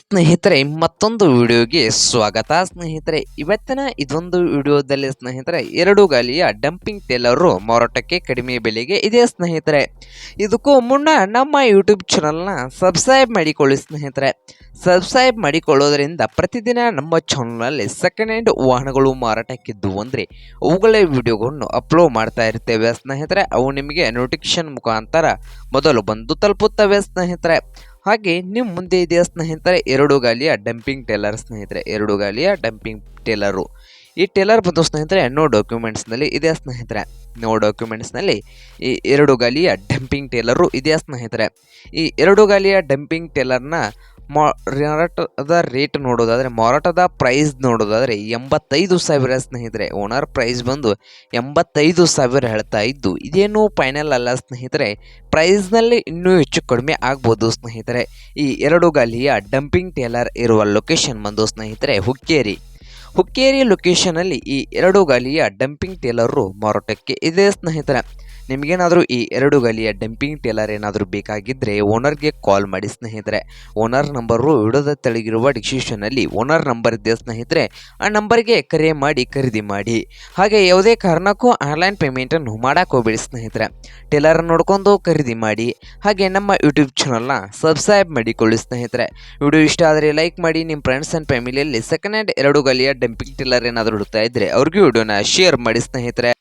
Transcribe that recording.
ಸ್ನೇಹಿತರೆ, ಮತ್ತೊಂದು ವಿಡಿಯೋಗೆ ಸ್ವಾಗತ. ಸ್ನೇಹಿತರೆ, ಇವತ್ತಿನ ಇದೊಂದು ವಿಡಿಯೋದಲ್ಲಿ ಸ್ನೇಹಿತರೆ, ಎರಡು ಗಾಲಿಯ ಡಂಪಿಂಗ್ ಟೇಲರು ಮಾರಾಟಕ್ಕೆ ಕಡಿಮೆ ಬೆಲೆಗೆ ಇದೆ ಸ್ನೇಹಿತರೆ. ಇದಕ್ಕೂ ಮುನ್ನ ನಮ್ಮ ಯೂಟ್ಯೂಬ್ ಚಾನಲ್ನ ಸಬ್ಸ್ಕ್ರೈಬ್ ಮಾಡಿಕೊಳ್ಳಿ ಸ್ನೇಹಿತರೆ. ಸಬ್ಸ್ಕ್ರೈಬ್ ಮಾಡಿಕೊಳ್ಳೋದ್ರಿಂದ ಪ್ರತಿದಿನ ನಮ್ಮ ಚಾನಲ್ನಲ್ಲಿ ಸೆಕೆಂಡ್ ಹ್ಯಾಂಡ್ ವಾಹನಗಳು ಮಾರಾಟಕ್ಕಿದ್ದು ಅಂದರೆ, ಅವುಗಳ ವಿಡಿಯೋಗಳನ್ನು ಅಪ್ಲೋಡ್ ಮಾಡ್ತಾ ಇರ್ತೇವೆ ಸ್ನೇಹಿತರೆ. ಅವು ನಿಮಗೆ ನೋಟಿಫಿಕೇಶನ್ ಮುಖಾಂತರ ಮೊದಲು ಬಂದು ತಲುಪುತ್ತವೆ ಸ್ನೇಹಿತರೆ. ಹಾಗೆ ನಿಮ್ಮ ಮುಂದೆ ಇದೆಯಾ ಸ್ನೇಹಿತರೆ, ಎರಡು ಗಾಲಿಯ ಡಂಪಿಂಗ್ ಟೇಲರ್ ಸ್ನೇಹಿತರೆ, ಎರಡು ಗಾಲಿಯ ಡಂಪಿಂಗ್ ಟೇಲರು ಈ ಟೇಲರ್ ಬಂದು ಸ್ನೇಹಿತರೆ ನೋ ಡಾಕ್ಯುಮೆಂಟ್ಸ್ನಲ್ಲಿ ಇದೆ ಸ್ನೇಹಿತರೆ? ನೋ ಡಾಕ್ಯುಮೆಂಟ್ಸ್ನಲ್ಲಿ ಈ ಎರಡು ಗಾಲಿಯ ಡಂಪಿಂಗ್ ಟೇಲರು ಇದೆಯಾ ಸ್ನೇಹಿತರೆ? ಈ ಎರಡು ಗಾಲಿಯ ಡಂಪಿಂಗ್ ಟೇಲರ್ನ ಮಾರಾಟದ ರೇಟ್ ನೋಡೋದಾದರೆ, ಮಾರಾಟದ ಪ್ರೈಸ್ ನೋಡೋದಾದರೆ ಎಂಬತ್ತೈದು ಸಾವಿರ ಸ್ನೇಹಿತರೆ. ಓನರ್ ಪ್ರೈಸ್ ಬಂದು ಎಂಬತ್ತೈದು ಸಾವಿರ ಹೇಳ್ತಾ ಇದ್ದು, ಇದೇನು ಫೈನಲ್ ಅಲ್ಲ ಸ್ನೇಹಿತರೆ. ಪ್ರೈಸ್ನಲ್ಲಿ ಇನ್ನೂ ಹೆಚ್ಚು ಕಡಿಮೆ ಆಗ್ಬೋದು ಸ್ನೇಹಿತರೆ. ಈ ಎರಡು ಗಾಲಿಯ ಡಂಪಿಂಗ್ ಟೇಲರ್ ಇರುವ ಲೊಕೇಶನ್ ಬಂದು ಸ್ನೇಹಿತರೆ, ಹುಕ್ಕೇರಿ. ಹುಕ್ಕೇರಿ ಲೊಕೇಶನಲ್ಲಿ ಈ ಎರಡು ಗಾಲಿಯ ಡಂಪಿಂಗ್ ಟೇಲರು ಮಾರಾಟಕ್ಕೆ ಇದೆ ಸ್ನೇಹಿತರೆ. ನಿಮಗೇನಾದರೂ ಈ ಎರಡು ಗಲಿಯ ಡಂಪಿಂಗ್ ಟೇಲರ್ ಏನಾದರೂ ಬೇಕಾಗಿದ್ದರೆ ಓನರ್ಗೆ ಕಾಲ್ ಮಾಡಿ ಸ್ನೇಹಿತರೆ. ಓನರ್ ನಂಬರು ವಿಡೋದ ತೆಳಗಿರುವ ಡಿಸ್ಕ್ರಿಪ್ಷನಲ್ಲಿ ಓನರ್ ನಂಬರ್ ಇದೆ ಸ್ನೇಹಿತರೆ. ಆ ನಂಬರ್ಗೆ ಕರೆ ಮಾಡಿ ಖರೀದಿ ಮಾಡಿ. ಹಾಗೆ ಯಾವುದೇ ಕಾರಣಕ್ಕೂ ಆನ್ಲೈನ್ ಪೇಮೆಂಟನ್ನು ಮಾಡಕ್ಕೆ ಹೋಗ್ಬೇಡಿ ಸ್ನೇಹಿತರೆ. ಟೇಲರ್ ನೋಡ್ಕೊಂಡು ಖರೀದಿ ಮಾಡಿ. ಹಾಗೆ ನಮ್ಮ ಯೂಟ್ಯೂಬ್ ಚಾನಲ್ನ ಸಬ್ಸ್ಕ್ರೈಬ್ ಮಾಡಿಕೊಳ್ಳಿ ಸ್ನೇಹಿತರೆ. ವಿಡಿಯೋ ಇಷ್ಟ ಆದರೆ ಲೈಕ್ ಮಾಡಿ ನಿಮ್ಮ ಫ್ರೆಂಡ್ಸ್ ಆ್ಯಂಡ್ ಫ್ಯಾಮಿಲಿಯಲ್ಲಿ ಸೆಕೆಂಡ್ ಹ್ಯಾಂಡ್ ಎರಡು ಗಲಿಯ ಡಂಪಿಂಗ್ ಟೇಲರ್ ಏನಾದರೂ ಹುಡುಕ್ತಾ ಇದ್ದರೆ ಅವ್ರಿಗೂ ವಿಡಿಯೋನ ಶೇರ್ ಮಾಡಿ ಸ್ನೇಹಿತರೆ.